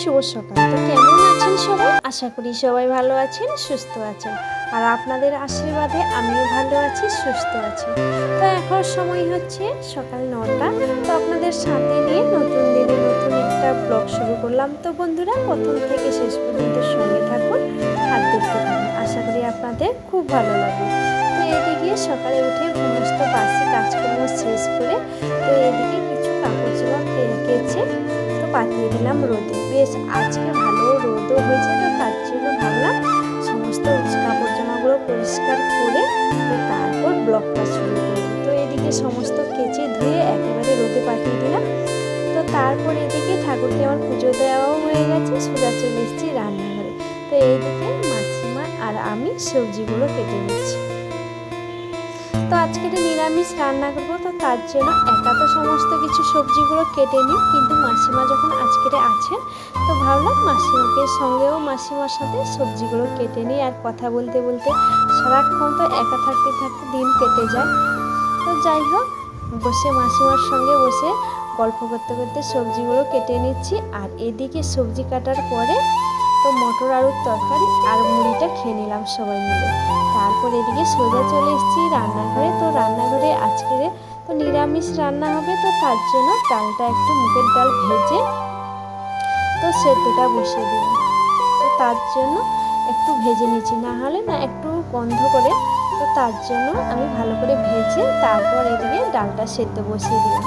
শুভ সকাল। তো কেমন আছেন সবাই? আশা করি সবাই ভালো আছেন, সুস্থ আছেন। আর আপনাদের আশীর্বাদে আমিও ভালো আছি, সুস্থ আছি। তো এখন সময় হচ্ছে সকাল নটা। তো আপনাদের সাথে নিয়ে নতুন দিনে নতুন একটা ব্লগ শুরু করলাম। তো বন্ধুরা, প্রথম থেকে শেষ পর্যন্ত সঙ্গে থাকুন আর দেখতে আশা করি আপনাদের খুব ভালো লাগবে। তো এদিকে সকালে উঠে সমস্ত বাসি কাজকর্ম শেষ করে, তো এদিকে পাঠিয়ে দিলাম রোদে। বেশ, আজকে ভালো রোদও হয়েছে তো, তার জন্য ভাবলাম সমস্ত কাপড় জামাগুলো পরিষ্কার করে তারপর ব্লগটা শুরু করব তো এদিকে সমস্ত কেচে ধুয়ে একেবারে রোদে পাঠিয়ে দিলাম। তো তারপর এদিকে ঠাকুরকে আমার পুজো দেওয়াও হয়ে গেছে, সোজা চলে এসেছি রান্নাঘরে। তো এইদিকে মাসিমা আর আমি সবজিগুলো কেটে নিচ্ছি। তো আজকে তো নিরামিষ রান্না করব, তো তার জন্য একা তো সমস্ত কিছু সবজিগুলো কেটে নিই, কিন্তু মাসিমা যখন আজকের আছেন, তো ভাবলাম মাসিমাকে সঙ্গেও মাসিমার সাথে সবজিগুলো কেটে নিই আর কথা বলতে বলতে সারাক্ষণ তো একা থাকতে থাকতে দিন কেটে যায়। তো যাই হোক, বসে মাসিমার সঙ্গে বসে গল্প করতে করতে সবজিগুলো কেটে নিচ্ছি আর এদিকে সবজি কাটার পরে তো মটর আলুর তরকারি আর মুড়িটা খেয়ে নিলাম সবাই মিলে। তারপর এদিকে সোজা চলে এসেছি রান্নাঘরে। তো রান্নাঘরে আজকে তো নিরামিষ রান্না হবে, তো তার জন্য ডালটা একটু মুগের ডাল ভেজে তো সেদ্ধটা বসিয়ে দিলাম। তো তার জন্য একটু ভেজে নিচ্ছি, না হলে না একটু গন্ধ করে। তো তার জন্য আমি ভালো করে ভেজে তারপর এদিকে ডালটা সেদ্ধ বসিয়ে দিলাম।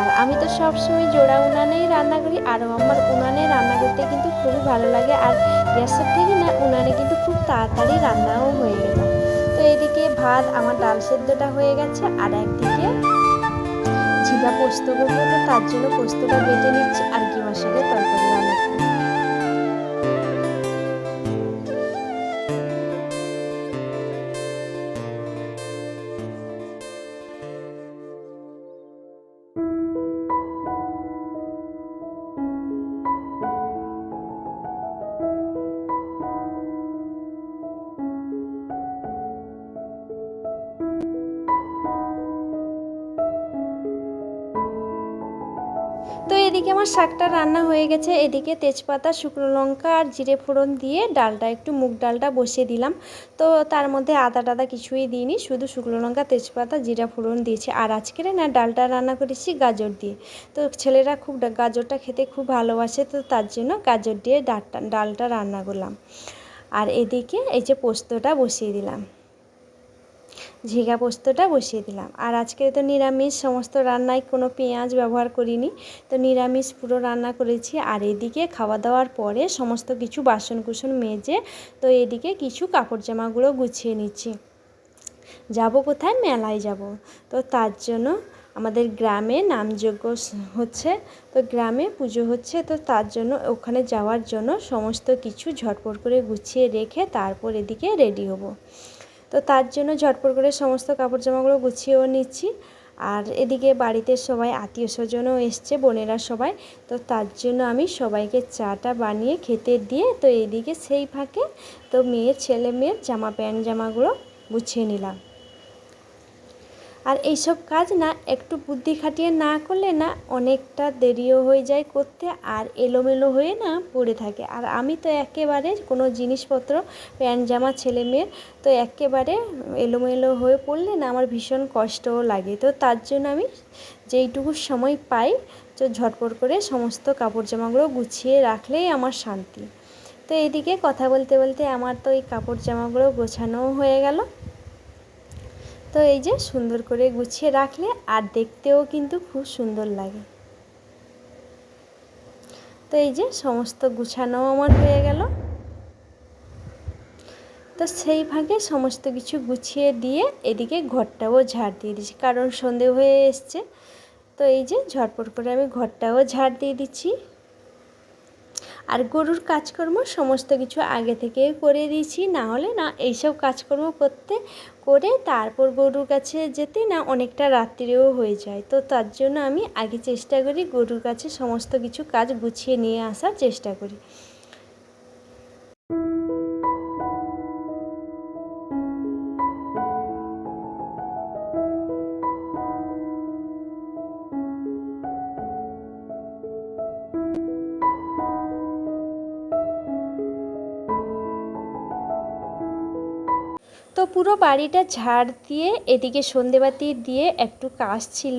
আর আমি তো সবসময় জোড়া উনানেই রান্না করি আর আমার উনানে রান্না করতে কিন্তু খুবই ভালো লাগে। আর গ্যাসের থেকে না, উনানে কিন্তু খুব তাড়াতাড়ি রান্নাও হয়ে গেল। তো এদিকে ভাত, আমার ডাল সেদ্ধটা হয়ে গেছে, আর একদিকে ঝিঙা পোস্ত করব তো তার জন্য পোস্তটা বেটে নিচ্ছি, আর কি মাসে তরকারি এদিকে আমার শাকটা রান্না হয়ে গেছে। এদিকে তেজপাতা, শুকনো লঙ্কা আর জিরে ফোড়ন দিয়ে ডালটা, একটু মুগ ডালটা বসিয়ে দিলাম। তো তার মধ্যে আদা টাদা কিছুই দিইনি, শুধু শুকনো লঙ্কা, তেজপাতা, জিরা ফোড়ন দিয়েছি। আর আজকের না ডালটা রান্না করেছি গাজর দিয়ে। তো ছেলেরা খুব গাজরটা খেতে খুব ভালোবাসে, তো তার জন্য গাজর দিয়ে ডালটা ডালটা রান্না করলাম। আর এদিকে এই যে পোস্তটা বসিয়ে দিলাম। ঝিঙা পোস্তটা বসিয়ে দিলাম। আর আজকে তো নিরামিষ, সমস্ত রান্নায় কোনো পেঁয়াজ ব্যবহার করিনি। তো নিরামিষ পুরো রান্না করেছি। আর এদিকে খাওয়া দাওয়ার পরে সমস্ত কিছু বাসন কুসন মেজে, তো এদিকে কিছু কাপড় জামাগুলো গুছিয়ে নিচ্ছি। যাব কোথায়? মেলায় যাব। তো তার জন্য আমাদের গ্রামে নামযজ্ঞ হচ্ছে, তো গ্রামে পুজো হচ্ছে, তো তার জন্য ওখানে যাওয়ার জন্য সমস্ত কিছু ঝটপট করে গুছিয়ে রেখে তারপর এদিকে রেডি হব। তো তার জন্য ঝটপট করে সমস্ত কাপড় জামাগুলো গুছিয়েও নিচ্ছি। আর এদিকে বাড়িতে সবাই আত্মীয় স্বজনও এসছে, বোনেরা সবাই। তো তার জন্য আমি সবাইকে চাটা বানিয়ে খেতে দিয়ে তো এদিকে সেই ফাঁকে তো মেয়ের, ছেলে মেয়ের জামা, প্যান্ট জামাগুলো গুছিয়ে নিলাম। আর এইসব কাজ না, একটু বুদ্ধি খাটিয়ে না করলে না অনেকটা দেরিও হয়ে যায় করতে আর এলোমেলো হয়ে না পড়ে থাকে। আর আমি তো একেবারে কোনো জিনিসপত্র, প্যান্ট জামা, ছেলে মেয়ের তো একেবারে এলোমেলো হয়ে পড়লে না আমার ভীষণ কষ্টও লাগে। তো তার জন্য আমি যেইটুকু সময় পাই, তো ঝটপট করে সমস্ত কাপড় জামাগুলো গুছিয়ে রাখলেই আমার শান্তি। তো এদিকে কথা বলতে বলতে আমার তো এই কাপড় জামাগুলো গোছানোও হয়ে গেল। তো এই যে সুন্দর করে গুছিয়ে রাখলে আর দেখতেও কিন্তু খুব সুন্দর লাগে। তো এই যে সমস্ত গুছানো আমার হয়ে গেল। তো সেই ভাগে সমস্ত কিছু গুছিয়ে দিয়ে এদিকে ঘরটাও ঝাড় দিয়ে দিচ্ছি, কারণ সন্ধে হয়ে এসছে। তো এই যে ঝটপট করে আমি ঘরটাও ঝাড় দিয়ে দিচ্ছি। আর গরুর কাজকর্ম সমস্ত কিছু আগে থেকে করে দিয়েছি। না হলে না, এইসব কাজকর্ম করতে, করে তারপর গরুর কাছে যেতে না অনেকটা রাত্রিও হয়ে যায়। তো তার জন্য আমি আগে চেষ্টা করি গরুর কাছে সমস্ত কিছু কাজ গুছিয়ে নিয়ে আসার চেষ্টা করি। পুরো বাড়িটা ঝাড় দিয়ে এদিকে সন্ধেবাতি দিয়ে একটু কাজ ছিল।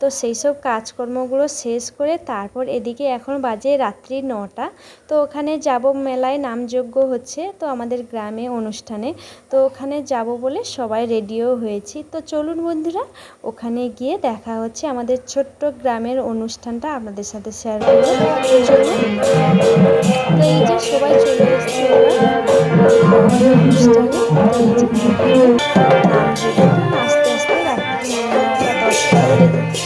তো সেই সব কাজকর্মগুলো শেষ করে তারপর এদিকে এখন বাজে রাত্রি নটা। তো ওখানে যাব মেলায় নামযজ্ঞ হচ্ছে তো আমাদের গ্রামে অনুষ্ঠানে। তো ওখানে যাব বলে সবাই রেডিও হয়েছি। তো চলুন বন্ধুরা, ওখানে গিয়ে দেখা হচ্ছে আমাদের ছোট্ট গ্রামের অনুষ্ঠানটা আপনাদের সাথে শেয়ার করব। তো এই যে সবাই চলে এসেছে অনুষ্ঠানে। আস্তে আস্তে নটা দশটা বেজে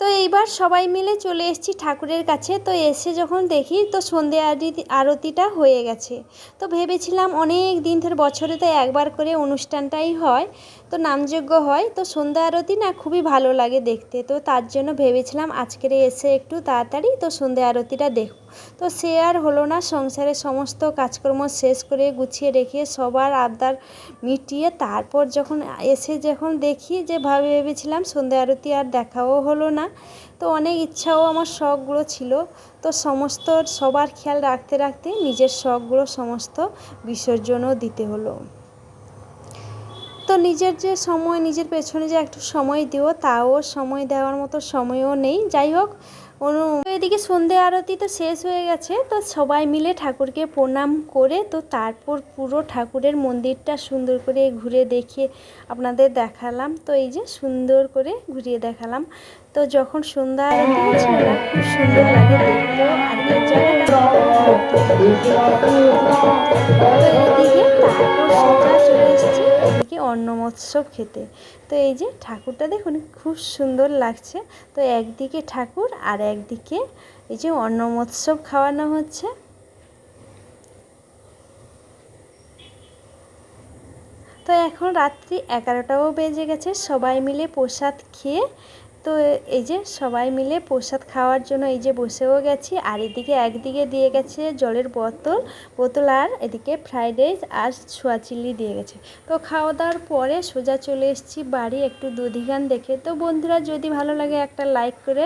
তো এইবার সবাই মিলে চলে এসেছি ঠাকুরের কাছে। তো এসে যখন দেখি, তো সন্ধে আরতি, আরতিটা হয়ে গেছে। তো ভেবেছিলাম অনেক দিন ধরে, বছরে তো একবার করে অনুষ্ঠানটাই হয়। তো নামযোগ্য হয়। তো সন্ধ্যা আরতি না খুবই ভালো লাগে দেখতে। তো তার জন্য ভেবেছিলাম আজকের এসে একটু তাড়াতাড়ি তো সন্ধ্যা আরতিটা দেখব। তো সে আর হলো না, সংসারের সমস্ত কাজকর্ম শেষ করে গুছিয়ে রেখে সবার আবদার মিটিয়ে তারপর যখন এসে যখন দেখি যে ভাবে ভেবেছিলাম সন্ধ্যা আরতি আর দেখাও হলো না, তো অনেক ইচ্ছাও আমার শখগুলো ছিল। তো সমস্ত সবার খেয়াল রাখতে রাখতে নিজের শখগুলো সমস্ত বিসর্জনও দিতে হলো। তো নিজের যে সময়, নিজের পেছনে যে একটু সময় দিও, তাও সময় দেওয়ার মতো সময়ও নেই। যাই হোক, অনু, এদিকে সন্ধে আরতি তো শেষ হয়ে গেছে, তো সবাই মিলে ঠাকুরকে প্রণাম করে, তো তারপর পুরো ঠাকুরের মন্দিরটা সুন্দর করে ঘুরে দেখিয়ে আপনাদের দেখালাম। তো এই যে সুন্দর করে ঘুরিয়ে দেখালাম। তো যখন সন্ধ্যা খুব সুন্দর লাগে আর এদিকে অন্নমোৎসব খেতে। তো এই যে ঠাকুরটা দেখুন, খুব সুন্দর লাগছে। তো একদিকে ঠাকুর আর একদিকে এই যে অন্নমোৎসব খাওয়ানো হচ্ছে। তো এখন রাত্রি এগারোটাও বেজে গেছে, সবাই মিলে প্রসাদ খেয়ে তো এই যে সবাই মিলে প্রসাদ খাওয়ার জন্য এই যে বসেও গেছি, আর এদিকে একদিকে দিয়ে গেছে জলের বোতল বোতল আর এদিকে ফ্রাইড রাইস আর ছোয়া চিল্লি দিয়ে গেছে। তো খাওয়া দাওয়ার পরে সোজা চলে এসেছি বাড়ি, একটু দধিগান দেখে। তো বন্ধুরা, যদি ভালো লাগে একটা লাইক করে